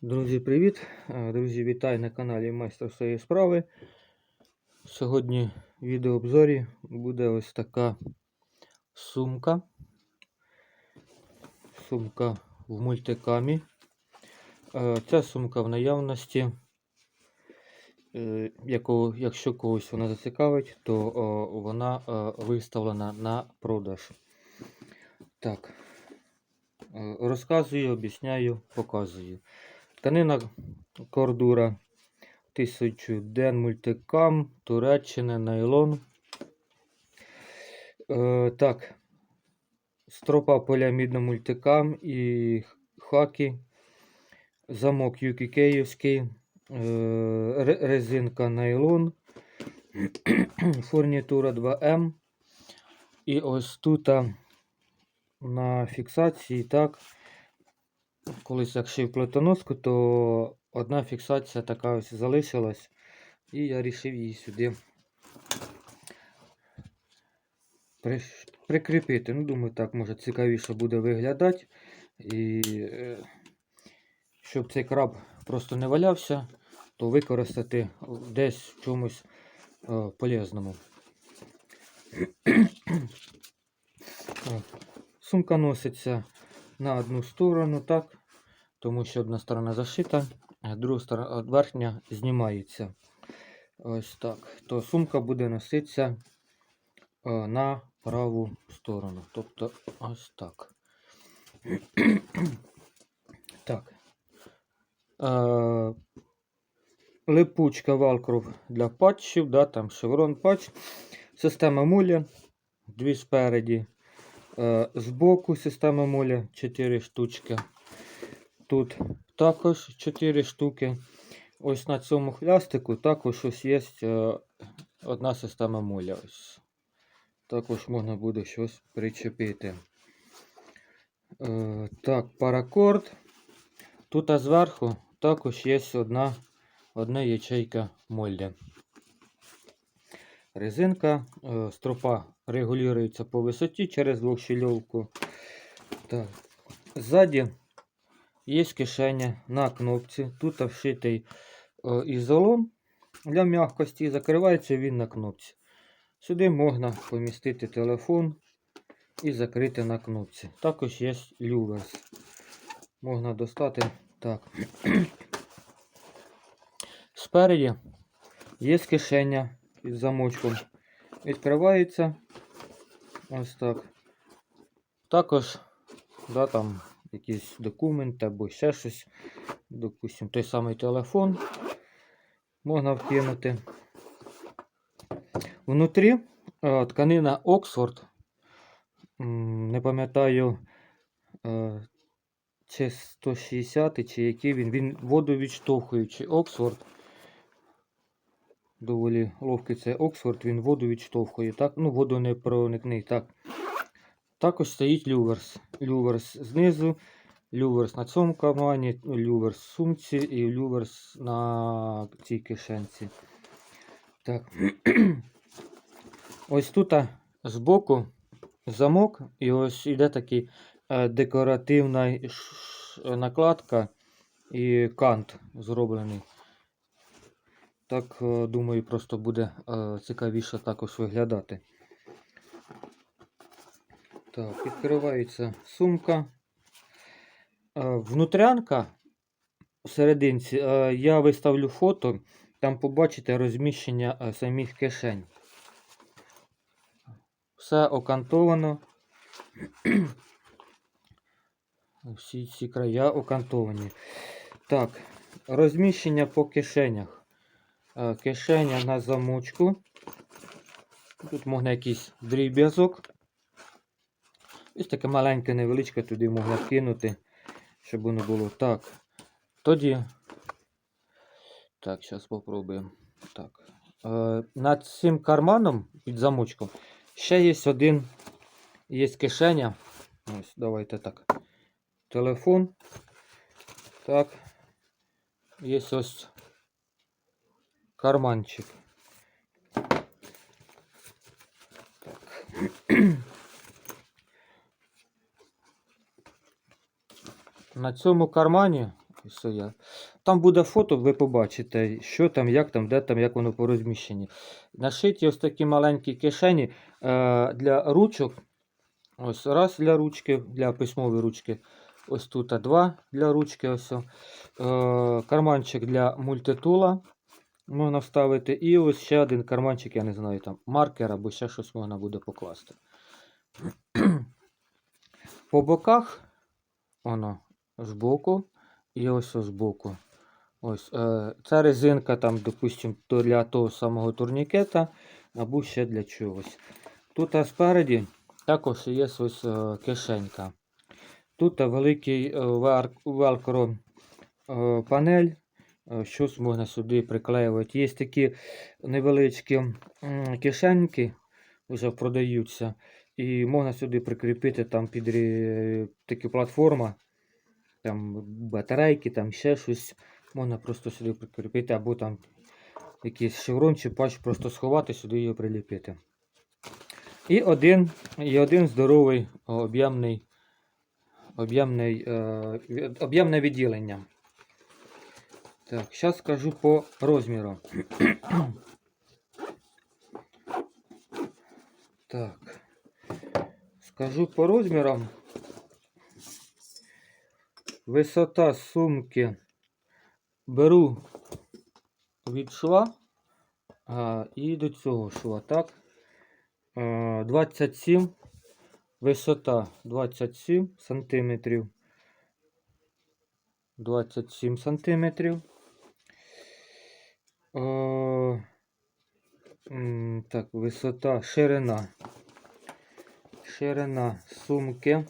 Друзі, привіт! Е, Друзі, вітаю на каналі Майстер своєї справи. Сьогодні в відеообзорі буде ось така сумка. Сумка в мультикамі. Е, Ця сумка в наявності. Е, Якщо когось вона зацікавить, то вона виставлена на продаж. Так. Е, Розказую, об'ясняю, показую. Тканина кордура 1000 ден мультикам, Туреччина, найлон. Е, так. Стропа поліамідна мультикам і хаки. Замок Юкі Київський. Е, резинка найлон. Фурнітура 2М. І ось тут а, на фіксації так. Колись як шив плитоноску, то одна фіксація така ось залишилась. І я вирішив її сюди прикріпити. Ну, думаю, так може цікавіше буде виглядати. І е, щоб цей краб просто не валявся, то використати десь в чомусь е, полезному. Сумка носиться на одну сторону, так, тому що одна сторона зашита, а друга сторона верхня знімається. Ось так. То сумка буде носитися е, на праву сторону. Тобто ось так. так. Е, липучка Velcro для патчів, да, там шеврон патч. Система муля, дві спереді. Е, Збоку система муля 4 штучки. Тут також 4 штуки. Ось на цьому хлястику також ось є е, одна система. Ось. Також можна буде щось причепити. Е, так, паракорд. Тут а зверху також є одна, одна ячейка мольди. Резинка, стропа регулюється по висоті через двохщільовку. Так. Ззаді є кишеня на кнопці. Тут вшитий е, ізолон для м'якості. Закривається він на кнопці. Сюди можна помістити телефон і закрити на кнопці. Також є люверс. Можна достати так. Спереді є кишеня із замочком. Відкривається ось так. Також да, там якісь документи або ще щось. Допустим, той самий телефон можна вкинути. Внутрі е, тканина Оксфорд. Не пам'ятаю, е, чи 160 чи який він. Він водовідштовхуючий Оксфорд. Доволі ловкий це Оксфорд, він воду відштовхує. Так? Ну, воду не проникний. Так. Також стоїть люверс. Люверс знизу, люверс на цьому кармані, люверс в сумці і люверс на цій кишенці. Так. Ось тут збоку замок, і ось іде такий е, декоративна накладка і кант зроблений. Так, е, думаю, просто буде е, цікавіше також виглядати. Так, відкривається сумка. Е, Внутрянка всерединці, я виставлю фото, там побачите розміщення самих кишень. Все окантовано. Всі ці края окантовані. Так, розміщення по кишенях. Е, Кишеня на замочку. Тут можна якийсь дріб'язок. Ось таке маленьке, невеличке туди можна кинути, щоб воно було так. Тоді. Так, зараз спробуємо. Так. Е, над цим карманом під замочком ще є один. Є кишеня. Ось, давайте так. Телефон. Так. Є ось карманчик. Так. на цьому кармані, там буде фото, ви побачите, що там, як там, де там, як воно по розміщенні. Нашиті ось такі маленькі кишені е, для ручок. Ось раз для ручки, для письмової ручки. Ось тут два для ручки. Ось, е, карманчик для мультитула можна вставити. І ось ще один карманчик, я не знаю, там маркер або ще щось можна буде покласти. По боках, воно збоку і ось збоку. Ось, е, ця резинка там, допустим, то для того самого турнікета, або ще для чогось. Тут а спереді також є ось е, кишенька. Тут великий е, велкро е, панель. Е, Щось можна сюди приклеювати. Є такі невеличкі кишеньки, вже продаються. І можна сюди прикріпити там під такі платформа, там батарейки, там ще щось. Можна просто сюди прикріпити, або там якийсь шеврон чи патч просто сховати, сюди його приліпити. І один, і один здоровий об'ємний, е, об'ємне відділення. Так, зараз скажу по розміру. так. Скажу по розмірам. Висота сумки беру від шва а, і до цього шва, так? Е, 27, висота 27 сантиметрів. 27 сантиметрів. Е, м, так, висота, ширина. Ширина сумки.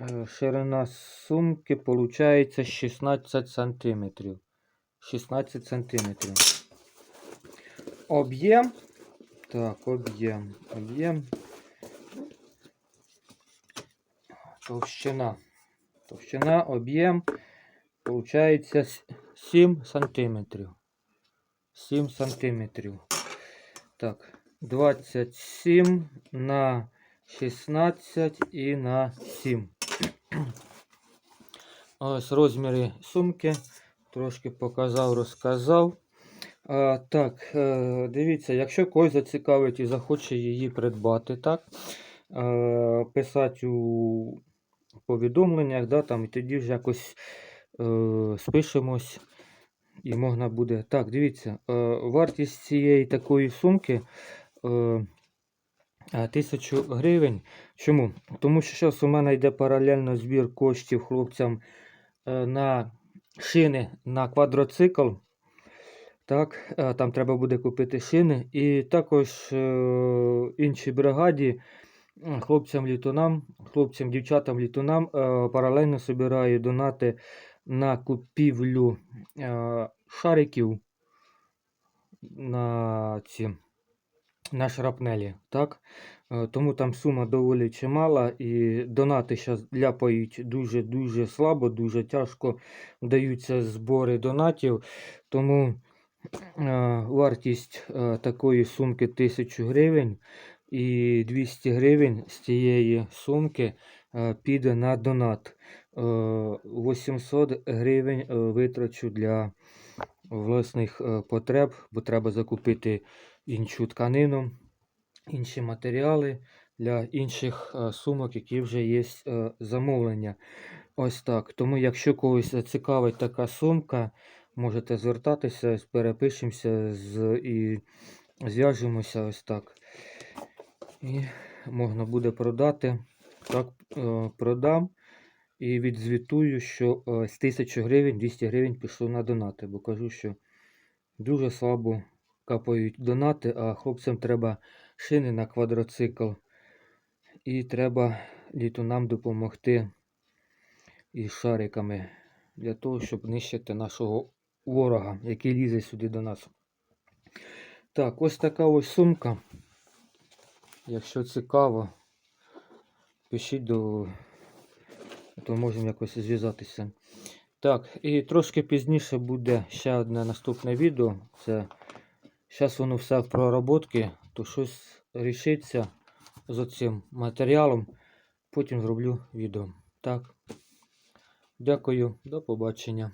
Е, Ширина сумки получається 16 сантиметрів. 16 сантиметрів. Об'єм. Так, об'єм. Об'єм. Товщина. Товщина, об'єм. Получається 7 сантиметрів. 7 сантиметрів. Так, 27 на 16 і на 7. Ось розміри сумки. Трошки показав, розказав. А, так, е, дивіться, якщо когось зацікавить і захоче її придбати, так, е, писати у повідомленнях, да, там, і тоді ж якось е, спишемось і можна буде. Так, дивіться, е, вартість цієї такої сумки е, е, 1000 гривень. Чому? Тому що зараз у мене йде паралельно збір коштів хлопцям на шини на квадроцикл. Так, там треба буде купити шини. І також іншій бригаді, хлопцям літунам, хлопцям, дівчатам літунам е, паралельно собираю донати на купівлю е, шариків на ці на шрапнелі. Так? Е, Тому там сума доволі чимала, і донати зараз ляпають дуже-дуже слабо, дуже тяжко вдаються збори донатів. Тому е, вартість е, такої сумки 1000 гривень і 200 гривень з цієї сумки е, піде на донат. Е, 800 гривень е, витрачу для власних е, потреб, бо треба закупити іншу тканину, інші матеріали для інших е, сумок, які вже є е, замовлення. Ось так. Тому, якщо когось зацікавить така сумка, можете звертатися, перепишемося з, і зв'яжемося ось так. І можна буде продати. Так, е, продам. І відзвітую, що е, з 1000 гривень 200 гривень пішло на донати, бо кажу, що дуже слабо капають донати, а хлопцям треба шини на квадроцикл. І треба літунам допомогти із шариками для того, щоб нищити нашого ворога, який лізе сюди до нас. Так, ось така ось сумка. Якщо цікаво, пишіть до то можемо якось зв'язатися. Так, і трошки пізніше буде ще одне наступне відео. Це зараз воно все в проработці, то щось рішиться з цим матеріалом. Потім зроблю відео. Так. Дякую, до побачення.